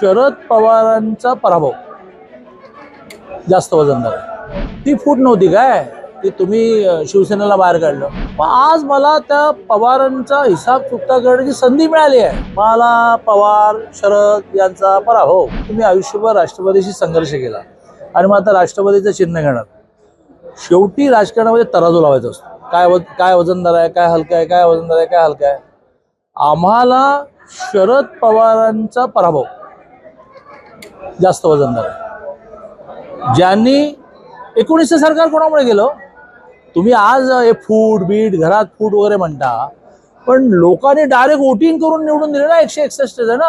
शरद पवारांचा पराभव. जास्त वजनदार आहे ती फूट नव्हती काय? ती तुम्ही शिवसेनेला बाहेर काढलं. मग आज मला त्या पवारांचा हिसाब चुकता करण्याची संधी मिळाली आहे. मला पवार शरद यांचा पराभव तुम्ही आयुष्यभर राष्ट्रवादीशी संघर्ष केला. आणि मग आता राष्ट्रवादीचं चिन्ह घेणार. शेवटी राजकारणामध्ये तराजू लावायचा असतो. काय वज काय वजनदार आहे काय हलका आहे काय वजनदार आहे काय हलका आहे. आम्हाला शरद पवारांचा पराभव जास्त वजनदार आहे ज्यांनी एकोणीसशे सरकार कोणामुळे गेलं? तुम्ही आज हे फूड बीट घरात फूड वगैरे म्हणता पण लोकांनी डायरेक्ट वोटिंग करून निवडून दिले ना एकशे एकसष्ट जण.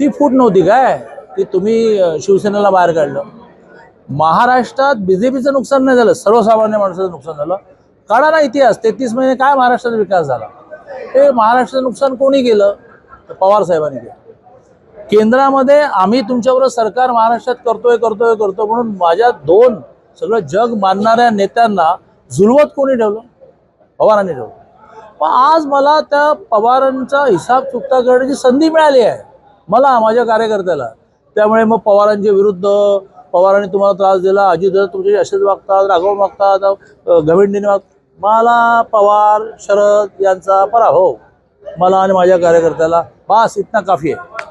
ती फूट नव्हती काय? ती तुम्ही शिवसेनेला बाहेर काढलं. महाराष्ट्रात बीजेपीचं नुकसान नाही झालं. सर्वसामान्य माणसाचं नुकसान झालं. काढा ना इतिहास. तेहतीस महिने काय महाराष्ट्राचा विकास झाला? हे महाराष्ट्राचं नुकसान कोणी केलं? तर पवार साहेबांनी केलं. केंद्रामध्ये आम्ही तुमच्याबरोबर सरकार महाराष्ट्रात करतोय करतोय करतो म्हणून माझ्या दोन सगळं जग मानणाऱ्या नेत्यांना झुलवत कोणी ठेवलं? पवारांनी ठेवलं. पण आज मला त्या पवारांचा हिसाब चुकता करण्याची संधी मिळाली आहे. मला माझ्या कार्यकर्त्याला. त्यामुळे मग पवारांच्या विरुद्ध पवारांनी तुम्हाला त्रास दिला अजित तुमचे असेच वागतात राघव वागतात अ, गविंडीने वाग मला पवार शरद यांचा पराभव मला आणि माझ्या कार्यकर्त्याला बास इतना काफी आहे.